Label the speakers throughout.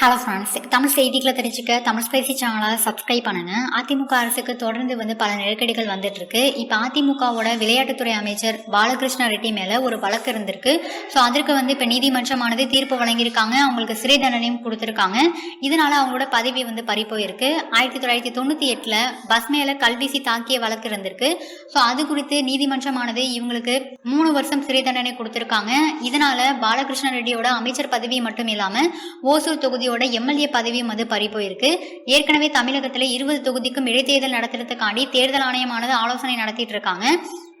Speaker 1: Hello friends Tamil செய்திகளை தெரிஞ்சுக்க Tamil spicy சேனலை சப்ஸ்கிரைப் பண்ணுங்க. அதிமுக அரசுக்கு தொடர்ந்து வந்து பல நெருக்கடிகள் வந்துட்டு இருக்கு இப்போ அதிமுகவோட விளையாட்டுத்துறை அமைச்சர் பாலகிருஷ்ண ரெட்டி மேல ஒரு வழக்கு இருந்திருக்கு. ஸோ அதற்கு வந்து இப்போ நீதிமன்றமானது தீர்ப்பு வழங்கியிருக்காங்க. அவங்களுக்கு சிறை தண்டனையும் கொடுத்துருக்காங்க. இதனால அவங்களோட பதவி வந்து பறி போயிருக்கு. ஆயிரத்தி தொள்ளாயிரத்தி தொண்ணூற்றி எட்டில் பஸ் மேல கல்வீசி தாக்கிய வழக்கு இருந்திருக்கு. ஸோ அது குறித்து நீதிமன்றமானது இவங்களுக்கு மூணு வருஷம் சிறை தண்டனை கொடுத்துருக்காங்க. இதனால பாலகிருஷ்ண ரெட்டியோட அமைச்சர் பதவி மட்டும் இல்லாம ஓசூர் தொகுதி தொகுதியோட எம்எல்ஏ பதவியும் வந்து பறி போயிருக்கு. ஏற்கனவே தமிழகத்துல இருபது தொகுதிக்கும் இடைத்தேர்தல் நடத்துறதுக்காண்டி தேர்தல் ஆணையமானது ஆலோசனை நடத்திட்டு இருக்காங்க.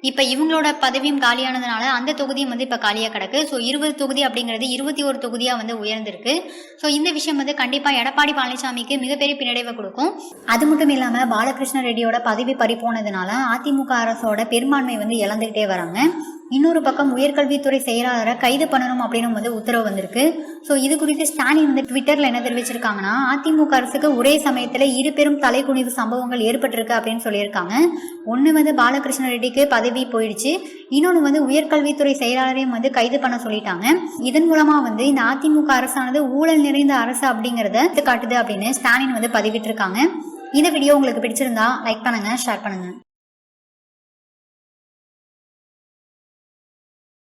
Speaker 1: இப்ப இவங்களோட பதவியும் காலியானதுனால அந்த தொகுதியும் வந்து இப்ப காலியா கிடக்கு. ஸோ இருபது தொகுதி அப்படிங்கிறது இருபத்தி ஒரு தொகுதியா வந்து உயர்ந்திருக்கு. ஸோ இந்த விஷயம் வந்து கண்டிப்பா எடப்பாடி பழனிசாமிக்கு மிகப்பெரிய பின்னடைவை கொடுக்கும். அது மட்டும் இல்லாம பாலகிருஷ்ண ரெட்டியோட பதவி பறி போனதுனால அதிமுக அரசோட பெரும்பான்மை வந்து இழந்துகிட்டே வராங்க. இன்னொரு பக்கம் உயர்கல்வித்துறை செயலாளரை கைது பண்ணணும் அப்படின்னு வந்து உத்தரவு வந்திருக்கு. ஸோ இது குறித்து ஸ்டாலின் வந்து ட்விட்டர்ல என்ன தெரிவிச்சிருக்காங்கன்னா அதிமுக அரசுக்கு ஒரே சமயத்தில் இரு பெரும் தலைக்குனிவு சம்பவங்கள் ஏற்பட்டிருக்கு அப்படின்னு சொல்லியிருக்காங்க. ஒன்று வந்து பாலகிருஷ்ண ரெட்டிக்கு பதவி போயிடுச்சு. இன்னொன்று வந்து உயர்கல்வித்துறை செயலாளரையும் வந்து கைது பண்ண சொல்லிட்டாங்க. இதன் மூலமா வந்து இந்த அதிமுக அரசானது ஊழல் நிறைந்த அரசு அப்படிங்கிறத காட்டுது அப்படின்னு ஸ்டாலின் வந்து பதிவிட்டிருக்காங்க. இந்த வீடியோ உங்களுக்கு பிடிச்சிருந்தா லைக் பண்ணுங்க ஷேர் பண்ணுங்க.